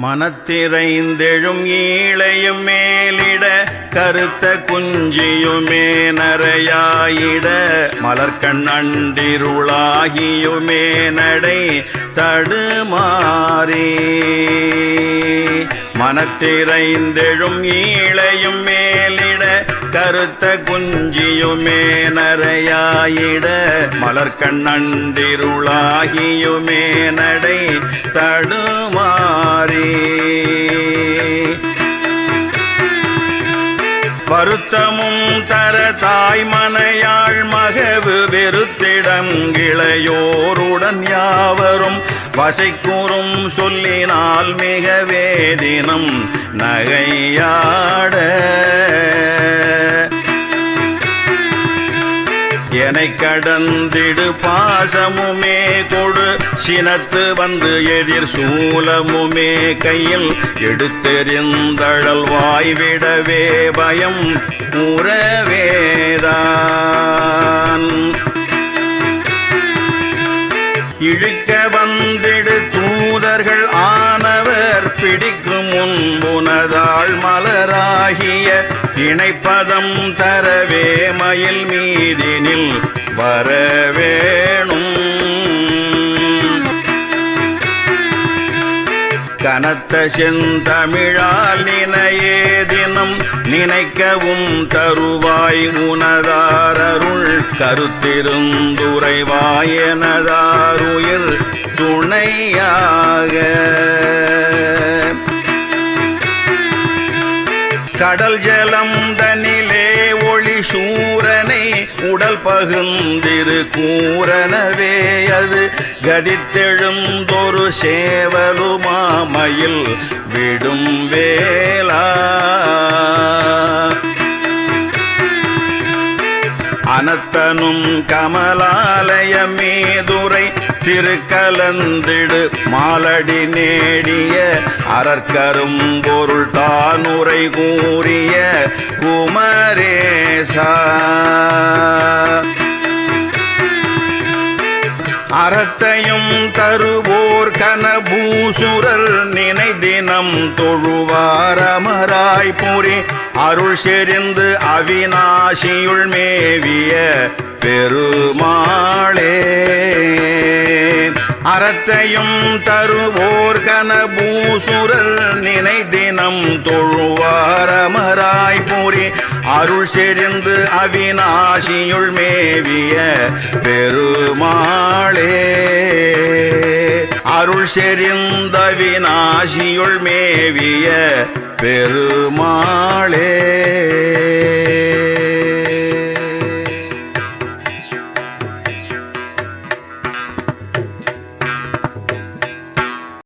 மனத்திரைந்தெழும் ஈழையும் மேலிட கருத்த குஞ்சியுமே நரையாயிட. மலர்கண் அண்டிருளாகியுமே நடை தடுமாறே. மனத்திரைந்தெழும் ஈழையும் மே கருத்த குஞ்சியுமே நரையாயிட மலர்கண் அண்டிருளாகியுமே நடை தடுமாறி. வருத்தமும் தர தாய்மனையாள் மகவு வெறுத்திடம் கிளையோருடன் யாவரும் வசைக்கூறும் சொல்லினால் மிக வேதினம் நகையாட. என்னை கடந்திடு பாசமுமே கொடு. சினத்து வந்து எதிர் சூலமுமே கையில் எடுத்தெறிந்தழல் வாய்விடவே பயம் உறவேதான் இழுக்க வந்திடு தூதர்கள் ஆனவர் பிடிக்கும் முன்புனதாள் மலராகிய இணைப்பதம் தரவே வாயில் மீதினில் வரவேணும். கனத்த செந்தமிழால் நினையே தினம் நினைக்கவும் தருவாய் உனதாரருள். கருத்திருந்துரைவாயனதாருயிர் துணையாக. கடல் ஜலம் தனில் சூரனை உடல் பகுந்திரு கூரனவே அது கதித்தெழுந்தொரு சேவலுமாமையில் விடும் வேளா. அனத்தனும் கமலாலய மேதுரை திருக்கலந்திடு மாலடி நேடிய அறற்கரும் பொருள் தானுரை கூறிய நரேச. அறத்தையும் தருவோர் கனபூசுரர் நினை தினம் தொழுவார் அமராய் புரி அருள் செறிந்து அவிநாசியுள் மேவிய பெருமாளே. அறத்தையும் தருவோர் கனபூசுரர் நினை தினம் தொழுவார் அமராய் அருள் செறிந்து அவிநாசியுள் மேவிய பெருமாளே. அருள் செறிந்த விநாசியுள் மேவிய பெருமாளே.